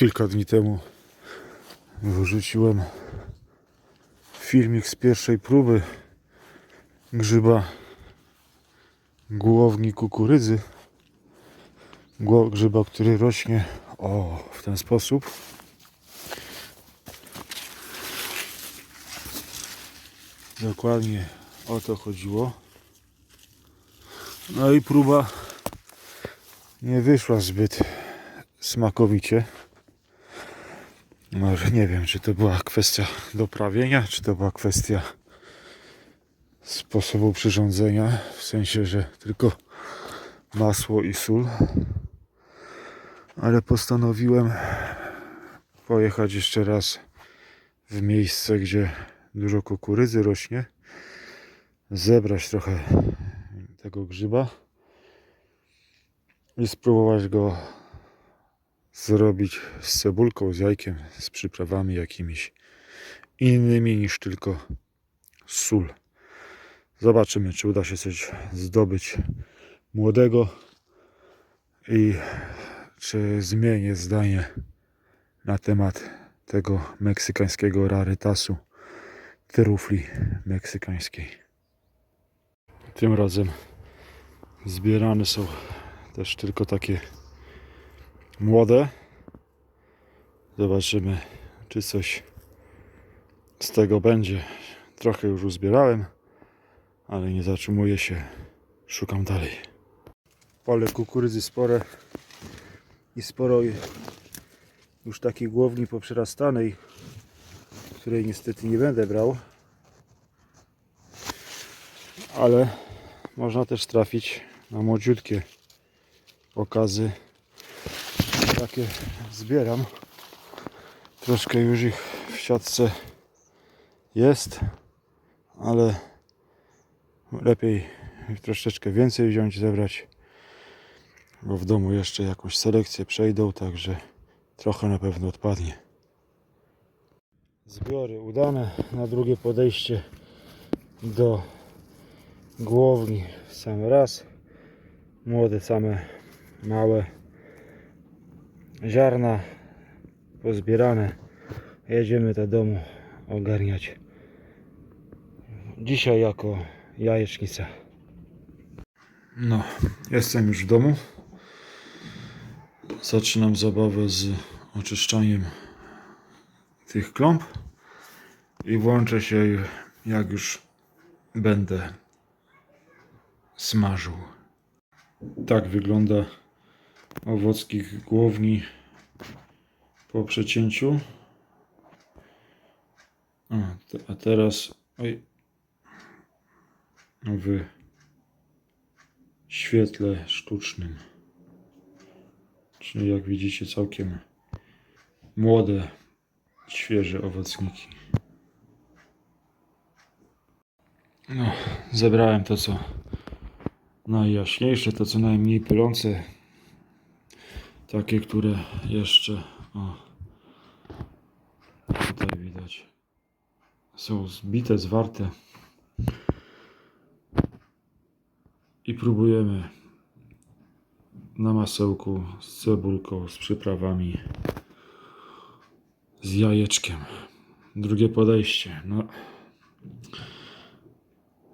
kilka dni temu wyrzuciłem filmik z pierwszej próby grzyba głowni kukurydzy. Grzyba, który rośnie o, w ten sposób. Dokładnie o to chodziło. No i próba nie wyszła zbyt smakowicie. Może nie wiem, czy to była kwestia doprawienia, czy to była kwestia sposobu przyrządzenia, w sensie, że tylko masło i sól. Ale postanowiłem pojechać jeszcze raz w miejsce, gdzie dużo kukurydzy rośnie, zebrać trochę tego grzyba i spróbować go zrobić z cebulką, z jajkiem, z przyprawami jakimiś innymi niż tylko sól. Zobaczymy, czy uda się coś zdobyć młodego i czy zmienię zdanie na temat tego meksykańskiego rarytasu trufli meksykańskiej. Tym razem zbierane są też tylko takie młode. Zobaczymy, czy coś z tego będzie. Trochę już uzbierałem, ale nie zatrzymuję się. Szukam dalej. Pole kukurydzy spore i sporo już takiej głowni poprzerastanej, której niestety nie będę brał. Ale można też trafić na młodziutkie okazy takie zbieram. Troszkę już ich w siatce jest, ale lepiej troszeczkę więcej wziąć, zebrać, bo w domu jeszcze jakąś selekcję przejdą, także trochę na pewno odpadnie. Zbiory udane na drugie podejście do głowni sam raz. Młode, same małe ziarna pozbierane. Jedziemy do domu ogarniać. Dzisiaj jako jajecznica. No, jestem już w domu. Zaczynam zabawę z oczyszczaniem tych klomp i włączę się jak już będę smażył. Tak wygląda owockich głowni po przecięciu. A, te- a teraz oj, w świetle sztucznym. Czyli jak widzicie całkiem młode, świeże owocniki. No, zebrałem to co najjaśniejsze, to co najmniej pylące. Takie, które jeszcze o, tutaj widać są zbite, zwarte. I próbujemy na masełku z cebulką, z przyprawami z jajeczkiem. Drugie podejście no.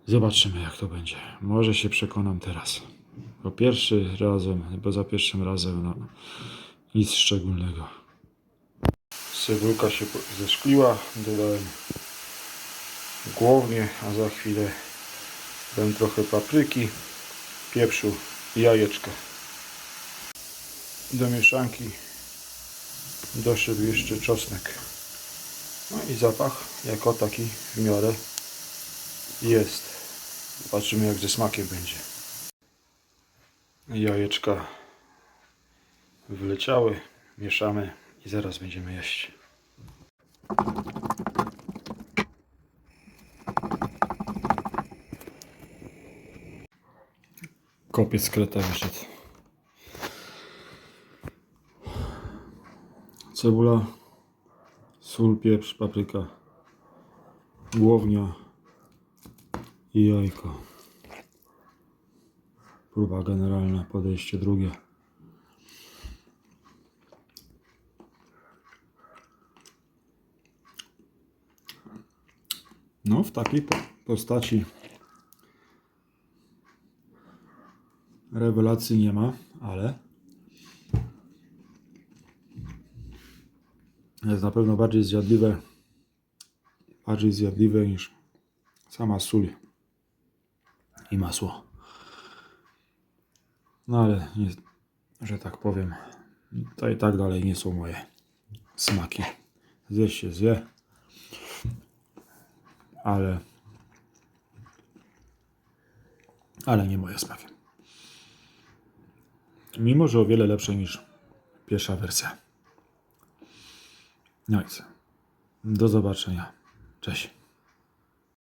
Zobaczymy jak to będzie. Może się przekonam teraz bo pierwszy razem, bo za pierwszym razem no, nic szczególnego. Cebulka się zeszkliła, dodałem głownie, a za chwilę dam trochę papryki, pieprzu i jajeczka. Do mieszanki doszedł jeszcze czosnek. No i zapach jako taki w miarę jest. Zobaczymy jak ze smakiem będzie. Jajeczka wyleciały, mieszamy i zaraz będziemy jeść. Kopiec kreta wyszedł. Cebula, sól, pieprz, papryka, głownia i jajko. Próba generalna, podejście drugie. No, w takiej postaci rewelacji nie ma, ale jest na pewno bardziej zjadliwe, bardziej zjadliwe niż sama sól i masło. No ale, nie, że tak powiem, to i tak dalej nie są moje smaki. Zjeść się zje, ale ale nie moje smaki. Mimo, że o wiele lepsze niż pierwsza wersja. No i co? Do zobaczenia. Cześć.